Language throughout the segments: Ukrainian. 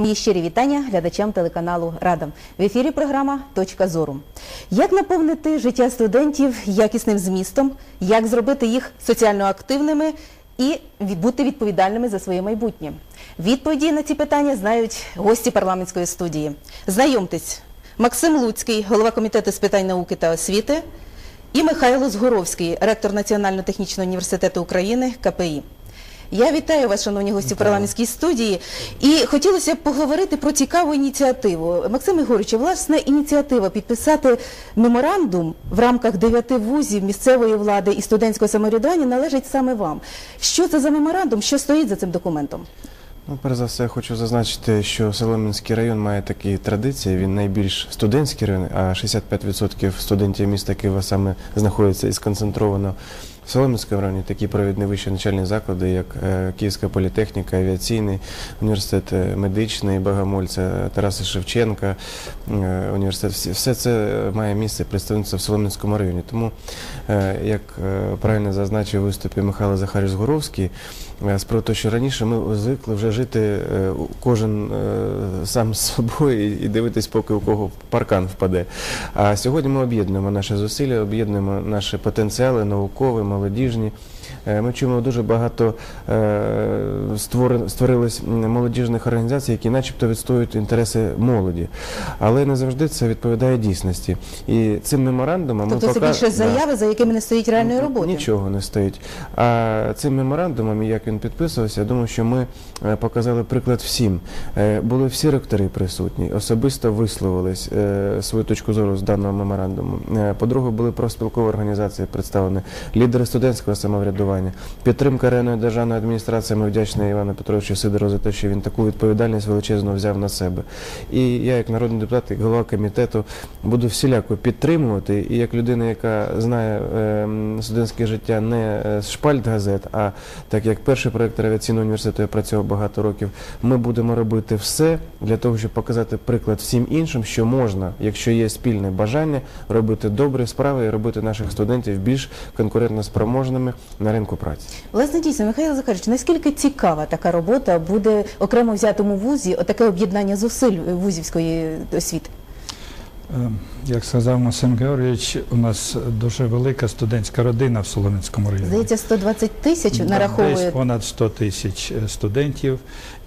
Мої щирі вітання глядачам телеканалу Рада. В ефірі програма Точка зору. Як наповнити життя студентів якісним змістом, як зробити їх соціально активними і бути відповідальними за своє майбутнє? Відповіді на ці питання знають гості парламентської студії. Знайомтесь, Максим Луцький, голова комітету з питань науки та освіти, і Михайло Згоровський, ректор Національного технічного університету України КПІ. Я вітаю вас, шановні гості парламентській студії. І хотілося б поговорити про цікаву ініціативу. Максим Ігорович, власне, ініціатива підписати меморандум в рамках дев'яти вузів місцевої влади і студентського самоврядування належить саме вам. Що це за меморандум? Що стоїть за цим документом? Ну, перш за все, хочу зазначити, що Солом'янський район має такі традиції. Він найбільш студентський район, а 65% студентів міста Києва саме знаходяться і сконцентровано в Солом'янському районі. Такі провідні вищі навчальні заклади, як е, Київська політехніка, авіаційний університет, е, медичний, Богомольця, Тараса Шевченка, е, університет. Все це має місце представництво в Солом'янському районі. Тому, як правильно зазначив у виступі Михайло Захарій Згоровський, Е, Справа того, що раніше ми звикли вже жити кожен сам з собою і дивитись, поки у кого паркан впаде. А сьогодні ми об'єднуємо наші зусилля, об'єднуємо наші потенціали, наукові, молодіжні. Е, Ми чуємо дуже багато е, створилось молодіжних організацій, які начебто відстоюють інтереси молоді. Але не завжди це відповідає дійсності. І цим меморандумом Тобто ми це більше Да. заяви, за якими не стоїть реальної Ну, роботи. Нічого не стоїть. А цим меморандумом, як він підписувався, я думаю, що ми е, показали приклад всім. Були всі ректори присутні, особисто висловились свою точку зору з даного меморандуму. По-друге, були профспілкові організації представлені, лідери студентського самоврядування, підтримка районної державної адміністрації. Ми вдячні Івану Петровичу Сидору за те, що він таку відповідальність величезну взяв на себе. І я, як народний депутат, як голова комітету, буду всіляко підтримувати. І як людина, яка знає ем, студентське життя не е, з шпальт газет, а так як перший проєктор авіаційного університету я працював багато років, ми будемо робити все для того, щоб показати приклад всім іншим, що можна, якщо є спільне бажання, робити добрі справи і робити наших студентів більш конкурентно спроможними на ринку праці. Власне, дійсно, Михайло Захарович, наскільки цікава така робота буде окремо взятому вузі, отаке об'єднання зусиль вузівської освіти? Е, Як сказав Максим Георгійович, у нас дуже велика студентська родина в Солом'янському районі. Здається, 120 тисяч нараховує. Десь понад 100 тисяч е, студентів.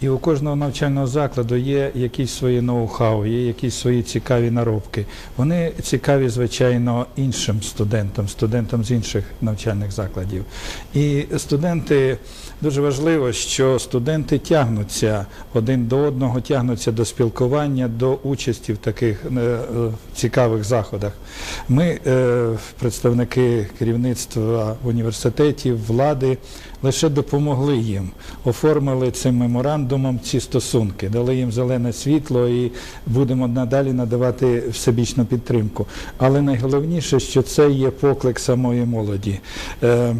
І у кожного навчального закладу є якісь свої ноу-хау, є якісь свої цікаві наробки. Вони цікаві, звичайно, іншим студентам, студентам з інших навчальних закладів. І студенти дуже важливо, що студенти тягнуться один до одного, тягнуться до спілкування, до участі в таких е, е, цікавих заходах. Ми, е, представники керівництва університетів, влади, лише допомогли їм, оформили цим меморандумом ці стосунки, дали їм зелене світло і будемо надалі надавати всебічну підтримку. Але найголовніше, що це є поклик самої молоді. Е,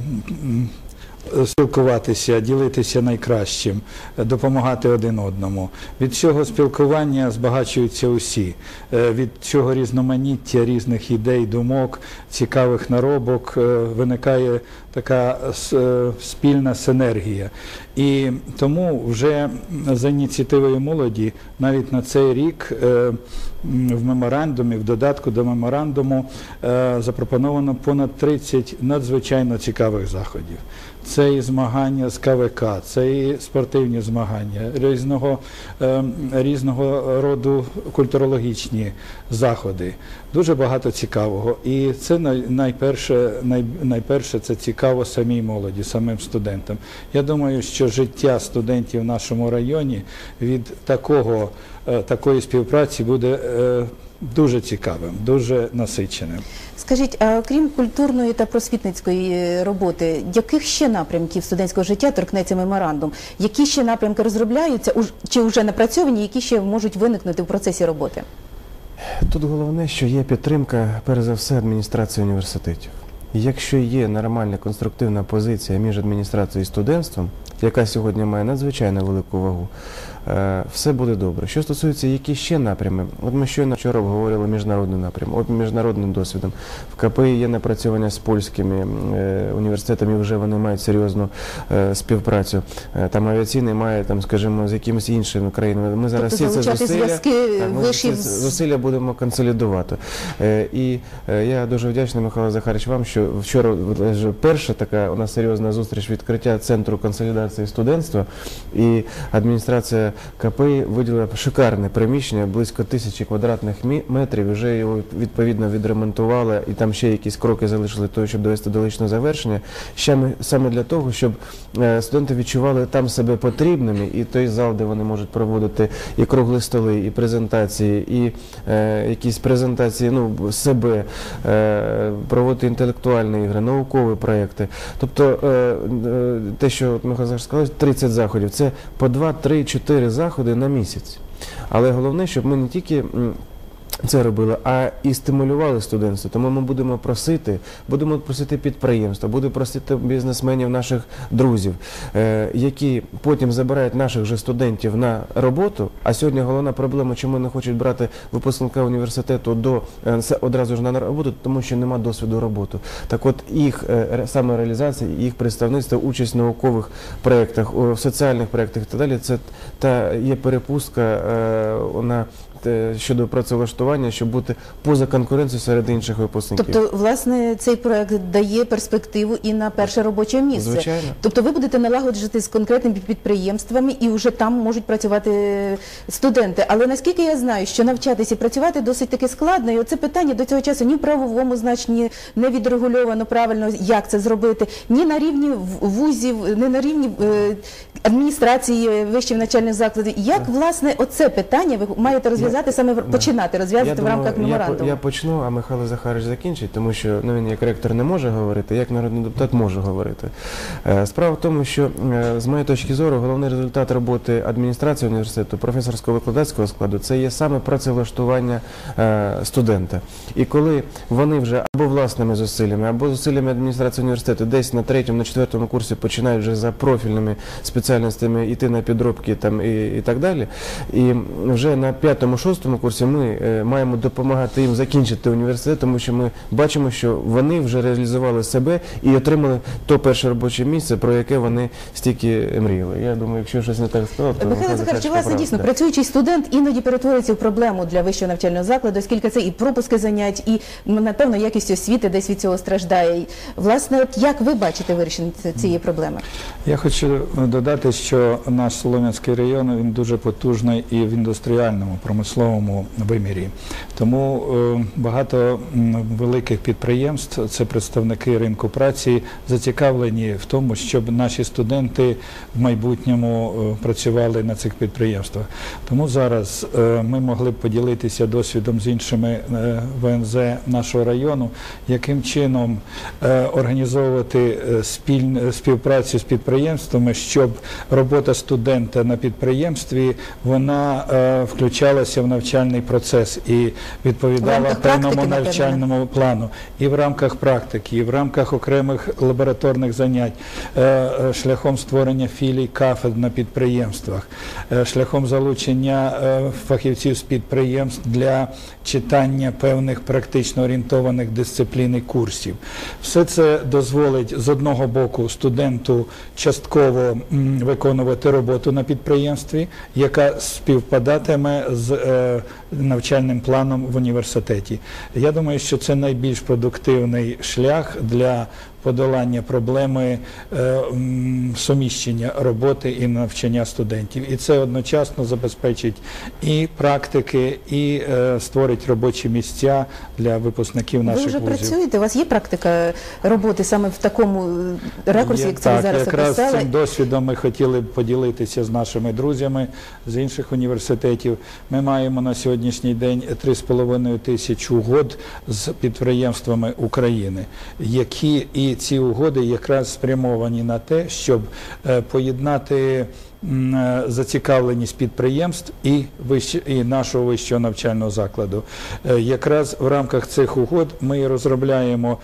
Спілкуватися, ділитися найкращим, допомагати один одному. Від цього спілкування збагачуються усі. Е, Від цього різноманіття різних ідей, думок, цікавих наробок е, виникає така е, спільна синергія. І тому вже за ініціативою молоді навіть на цей рік в меморандумі, в додатку до меморандуму запропоновано понад 30 надзвичайно цікавих заходів. Це і змагання з КВК, це і спортивні змагання, різного, е, різного роду культурологічні заходи. Дуже багато цікавого. І це най- найперше, най, найперше це цікаво самій молоді, самим студентам. Я думаю, що життя студентів в нашому районі від такого, е, такої співпраці буде е, дуже цікавим, дуже насиченим. Скажіть, а крім культурної та просвітницької е, роботи, яких ще напрямків студентського життя торкнеться меморандум? Які ще напрямки розробляються уж- чи вже напрацьовані, які ще можуть виникнути в процесі роботи? Тут головне, що є підтримка, перш за все, адміністрації університетів. Якщо є нормальна конструктивна позиція між адміністрацією і студентством, яка сьогодні має надзвичайно велику вагу, все буде добре. Що стосується які ще напрями, от ми щойно вчора обговорили міжнародний напрям, от міжнародним досвідом. В КПІ є напрацювання з польськими е, університетами, вже вони мають серйозну е, співпрацю. Е, Там авіаційний має, там, скажімо, з якимись іншими країнами. Ми зараз Тобто всі це зусилля, так, ми зусилля будемо консолідувати. Е, І е, я дуже вдячний, Михайло Захарович, вам, що вчора перша така у нас серйозна зустріч відкриття центру консолідації студентства. І адміністрація КПІ виділила шикарне приміщення, близько тисячі квадратних метрів. Вже його відповідно відремонтували, і там ще якісь кроки залишили того, щоб довести до личного завершення. Ще ми- саме для того, щоб е, студенти відчували там себе потрібними, і той зал, де вони можуть проводити і круглі столи, і презентації, і е, якісь презентації ну, себе, е, проводити інтелектуальні ігри, наукові проекти. Тобто е, е, те, що Михайло сказав, 30 заходів, це по 2, 3, 4 заходи на місяць. Але головне, щоб ми не тільки. Це робили, а і стимулювали студентство. Тому ми будемо просити, будемо просити підприємства, будемо просити бізнесменів, наших друзів, е, які потім забирають наших же студентів на роботу. А сьогодні головна проблема, чому не хочуть брати випускника університету до е, одразу ж на роботу, тому що нема досвіду роботи. Так от їх е, ре- самореалізація, їх представництво, участь в наукових проєктах, в соціальних проєктах і так далі, це та є перепустка на щодо працевлаштування, щоб бути поза конкуренцією серед інших випускників. Тобто, власне, цей проект дає перспективу і на перше робоче місце. Звичайно. Тобто ви будете налагоджувати з конкретними підприємствами і вже там можуть працювати студенти. Але наскільки я знаю, що навчатися і працювати досить таки складно, і оце питання до цього часу ні в правовому значенні не відрегульовано правильно, як це зробити, ні на рівні вузів, ні на рівні е, адміністрації вищих навчальних закладів. Як власне оце питання ви маєте розв'язати саме в- починати розв'язати в рамках меморандуму? я почну, а Михайло Захарович закінчить, тому що ну, він як ректор не може говорити, як народний депутат може говорити. Е, Справа в тому, що е, з моєї точки зору головний результат роботи адміністрації університету, професорського викладацького складу, це є саме працевлаштування е, студента. І коли вони вже або власними зусиллями, або зусиллями адміністрації університету десь на третьому, на четвертому курсі починають вже за профільними спеціальностями йти на підробки там і, і так далі. І вже на п'ятому, шостому курсі ми е, маємо допомагати їм закінчити університет, тому що ми бачимо, що вони вже реалізували себе і отримали то перше робоче місце, про яке вони стільки мріяли. Я думаю, якщо щось не так сказав, то Михайло Захарович, поправить. дійсно Да. працюючий студент іноді перетворюється в проблему для вищого навчального закладу, оскільки це і пропуски занять, і напевно якість освіти десь від цього страждає. Власне, от як ви бачите вирішення цієї проблеми? Я хочу додати, що наш Солом'янський район він дуже потужний і в індустріальному промисловому вимірі. Тому е, багато великих підприємств, це представники ринку праці, зацікавлені в тому, щоб наші студенти в майбутньому е, працювали на цих підприємствах. Тому зараз е, ми могли б поділитися досвідом з іншими ВНЗ нашого району, яким чином е, організовувати е, співпрацю з підприємствами, щоб робота студента на підприємстві вона е, включалася в навчальний процес і відповідала певному навчальному плану, і в рамках практики, і в рамках окремих лабораторних занять, шляхом створення філій кафедр на підприємствах, шляхом залучення фахівців з підприємств для читання певних практично орієнтованих дисциплін і курсів. Все це дозволить з одного боку студенту частково виконувати роботу на підприємстві, яка співпадатиме з е, навчальним планом в університеті. Я думаю, що це найбільш продуктивний шлях для подолання проблеми е, суміщення роботи і навчання студентів. І це одночасно забезпечить і практики, і е, створить робочі місця для випускників Ви вже вузів. працюєте? У вас є практика роботи саме в такому е, ракурсі, Є, як це ви так, якраз цим досвідом ми хотіли б поділитися з нашими друзями з інших університетів. Ми маємо на сьогоднішній день 3,5 тисяч угод з підприємствами України, які і ці угоди якраз спрямовані на те, щоб е, поєднати е, зацікавленість підприємств і, і нашого вищого навчального закладу. Е, Якраз в рамках цих угод ми розробляємо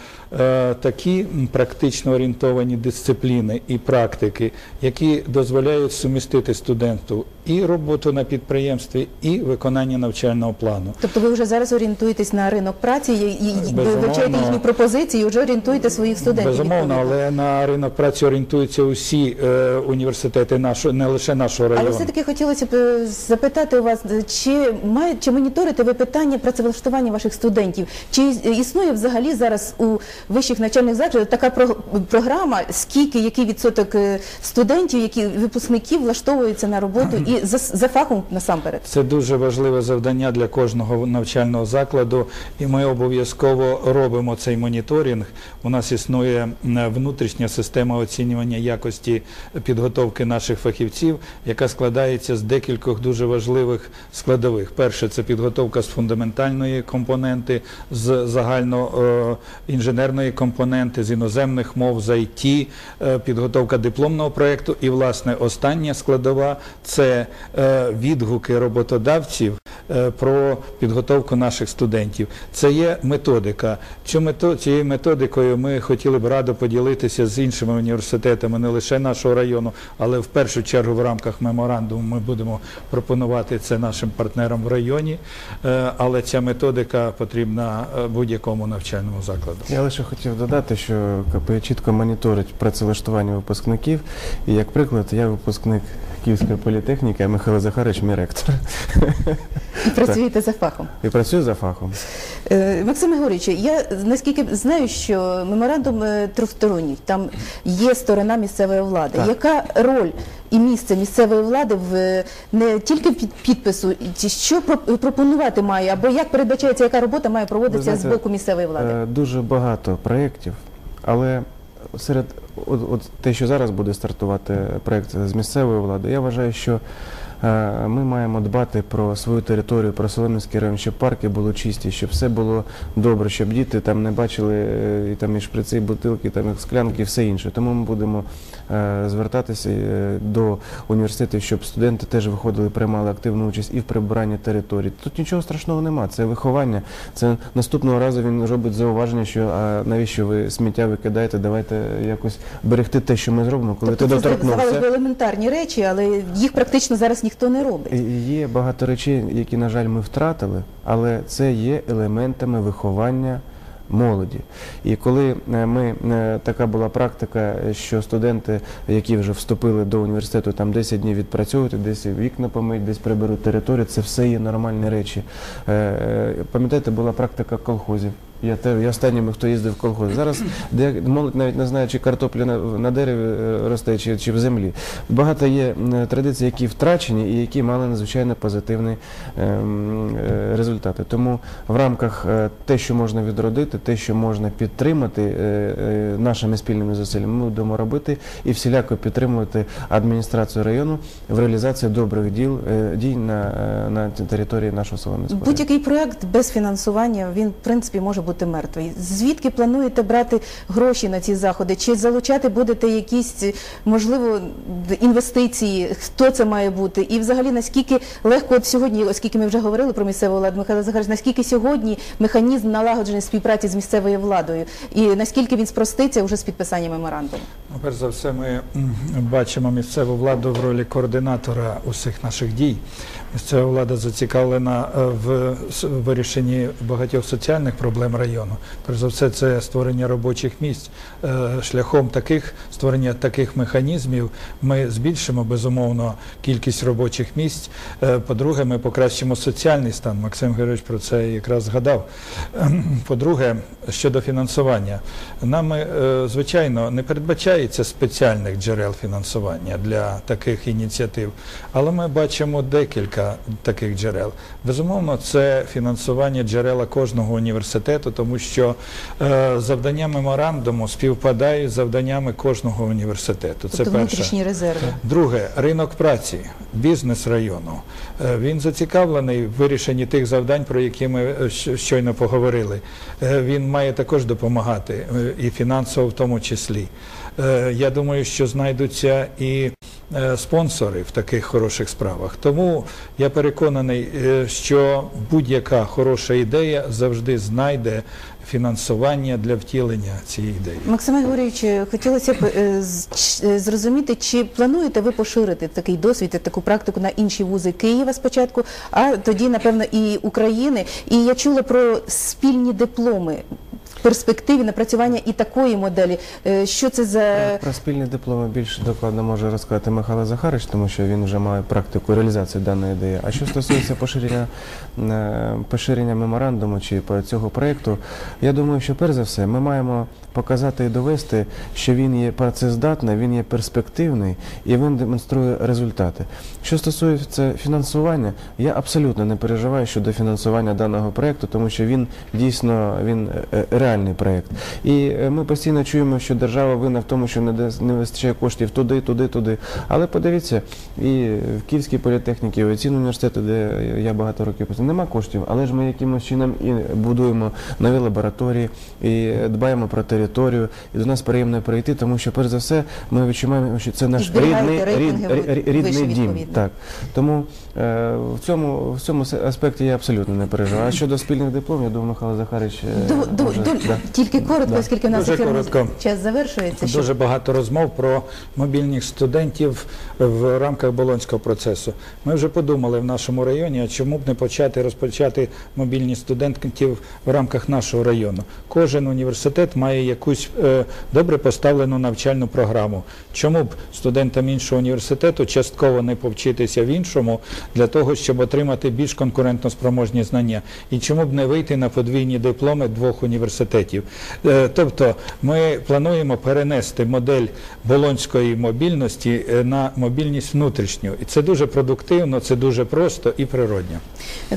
такі практично орієнтовані дисципліни і практики, які дозволяють сумістити студенту і роботу на підприємстві, і виконання навчального плану. Тобто ви вже зараз орієнтуєтесь на ринок праці і, вивчаєте їхні пропозиції, і вже орієнтуєте своїх студентів. Безумовно, але на ринок праці орієнтуються усі е, університети нашого, не лише нашого району. Але все-таки хотілося б е, запитати у вас, чи має чи моніторите ви питання працевлаштування ваших студентів? Чи існує взагалі зараз у вищих навчальних закладах така про- програма, скільки який відсоток е, студентів, які випускників влаштовуються на роботу і за, за фахом насамперед? Це дуже важливе завдання для кожного навчального закладу, і ми обов'язково робимо цей моніторинг. У нас існує внутрішня система оцінювання якості підготовки наших фахівців, яка складається з декількох дуже важливих складових. Перше це підготовка з фундаментальної компоненти, з загальноінженерної компоненти, з іноземних мов, з IT, е, підготовка дипломного проєкту. І, власне, остання складова це е, відгуки роботодавців е, про підготовку наших студентів. Це є методика. Цією методикою ми хотіли б радо поділитися з іншими університетами не лише нашого району, але в першу чергу в рамках меморандуму ми будемо пропонувати це нашим партнерам в районі. Е, Але ця методика потрібна е, будь-якому навчальному закладу. Я лише хотів додати, що КПІ чітко моніторить працевлаштування випускників. І як приклад, я випускник Київської політехніки, а Михайло Захарович мій ректор. І працюєте за фахом? І працюю за фахом. Е, Максим Григорович, я наскільки знаю, що меморандум е, трьохсторонній, там є сторона місцевої влади. Так. Яка роль і місце місцевої влади в е, не тільки під- підпису, що про- пропонувати має, або як передбачається, яка робота має проводитися з боку місцевої влади? Дуже багато проєктів, але серед от, от те, що зараз буде стартувати проект з місцевої влади, я вважаю, що ми маємо дбати про свою територію, про Солом'янський район, щоб парки були чисті, щоб все було добре, щоб діти там не бачили е, і там і шприци, і бутилки, там і склянки, і все інше. Тому ми будемо е, звертатися е, до університетів, щоб студенти теж виходили, приймали активну участь і в прибиранні території. Тут нічого страшного нема. Це виховання. Це наступного разу він робить зауваження, що а навіщо ви сміття викидаєте? Давайте якось берегти те, що ми зробимо, коли тобто ти це здавалося доторкнувся. елементарні речі, але їх практично зараз ніхто не робить. Є багато речей, які, на жаль, ми втратили, але це є елементами виховання молоді. І коли е, ми е, така була практика, що студенти, які вже вступили до університету, там 10 днів відпрацьовують, десь вікна помить, десь приберуть територію, це все є нормальні речі. Е, Пам'ятаєте, була практика колхозів. Я те я останнім, хто їздив в колхоз. Зараз де молодь навіть не знає, чи картопля на, на дереві е, росте, чи, чи в землі. Багато є традицій, які втрачені і які мали надзвичайно позитивні ем, е, результати. Тому в рамках е, те, що можна відродити, те, що можна підтримати е, е, нашими спільними зусиллями, ми будемо робити і всіляко підтримувати адміністрацію району в реалізації добрих діл е, дій на, е, на території нашого села Будь-який проект без фінансування він в принципі може бути мертвий. Звідки плануєте брати гроші на ці заходи? Чи залучати будете якісь можливо інвестиції? Хто це має бути? І взагалі наскільки легко от сьогодні, оскільки ми вже говорили про місцеву владу, Михайло Захарович, наскільки сьогодні механізм налагодження співпраці з місцевою владою, і наскільки він спроститься вже з підписанням меморандуму? Ну, Перш за все, ми бачимо місцеву владу в ролі координатора усіх наших дій. Місцева влада зацікавлена е, в вирішенні багатьох соціальних проблем району. Перш за все, це створення робочих місць. Е, Шляхом таких створення таких механізмів ми збільшимо безумовно кількість робочих місць. Е, По-друге, ми покращимо соціальний стан. Максим Георгійович про це якраз згадав. Ем, По-друге, щодо фінансування, нами, е, звичайно, не передбачається спеціальних джерел фінансування для таких ініціатив, але ми бачимо декілька таких джерел. Безумовно, це фінансування джерела кожного університету, тому що е, завдання меморандуму співпадають з завданнями кожного університету. Це Тобто перше. внутрішні резерви. Друге, ринок праці, бізнес району. Е, Він зацікавлений в вирішенні тих завдань, про які ми е, щойно поговорили. Е, Він має також допомагати е, і фінансово в тому числі. Е, Я думаю, що знайдуться і е, спонсори в таких хороших справах. Тому я переконаний, е, що будь-яка хороша ідея завжди знайде фінансування для втілення цієї ідеї. Максиме Григорійовичу, хотілося б зрозуміти, чи плануєте ви поширити такий досвід, таку практику на інші вузи Києва спочатку, а тоді, напевно, і України. І я чула про спільні дипломи перспективі напрацювання і такої моделі. Е, Що це за Про спільні дипломи більш докладно може розказати Михайло Захарич, тому що він вже має практику реалізації даної ідеї. А що стосується поширення, е, поширення меморандуму чи цього проєкту, я думаю, що перш за все ми маємо показати і довести, що він є працездатний, він є перспективний і він демонструє результати. Що стосується фінансування, я абсолютно не переживаю щодо фінансування даного проєкту, тому що він дійсно він е, е, проєкт. І е, ми постійно чуємо, що держава винна в тому, що не вистачає коштів туди, туди, туди. Але подивіться, і в Київській політехніці, і ціну університету, де я багато років працюю, нема коштів, але ж ми якимось чином і будуємо нові лабораторії, і дбаємо про територію. І до нас приємно прийти, тому що перш за все ми відчуваємо, що це наш рідний, рід, рідний дім. Так. Тому е, в цьому в цьому аспекті я абсолютно не переживаю. А щодо спільних дипломів, я думаю, Михайло Захарич е, ду- може, ду- тільки коротко, Да. оскільки в нас коротко. час завершується. що- Дуже багато розмов про мобільних студентів в рамках болонського процесу. Ми вже подумали в нашому районі, а чому б не почати розпочати мобільність студентів в рамках нашого району. Кожен університет має якусь е, добре поставлену навчальну програму. Чому б студентам іншого університету частково не повчитися в іншому для того, щоб отримати більш конкурентноспроможні знання? І чому б не вийти на подвійні дипломи двох університетів? Е, Тобто ми плануємо перенести модель болонської мобільності е, на мобільність внутрішню. І це дуже продуктивно, це дуже просто і природньо.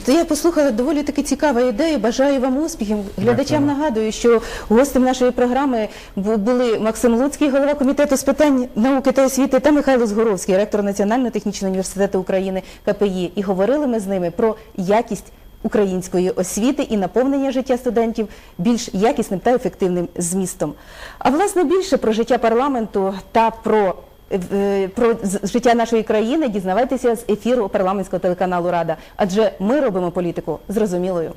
То я послухала доволі таки цікава ідея. Бажаю вам успіхів. Глядачам нагадую, що гостем нашої програми були Максим Луцький, голова комітету з питань науки та освіти, та Михайло Згоровський, ректор Національного технічного університету України КПІ. І говорили ми з ними про якість української освіти і наповнення життя студентів більш якісним та ефективним змістом. А власне більше про життя парламенту та про е, про з- життя нашої країни дізнавайтеся з ефіру парламентського телеканалу Рада, адже ми робимо політику зрозумілою.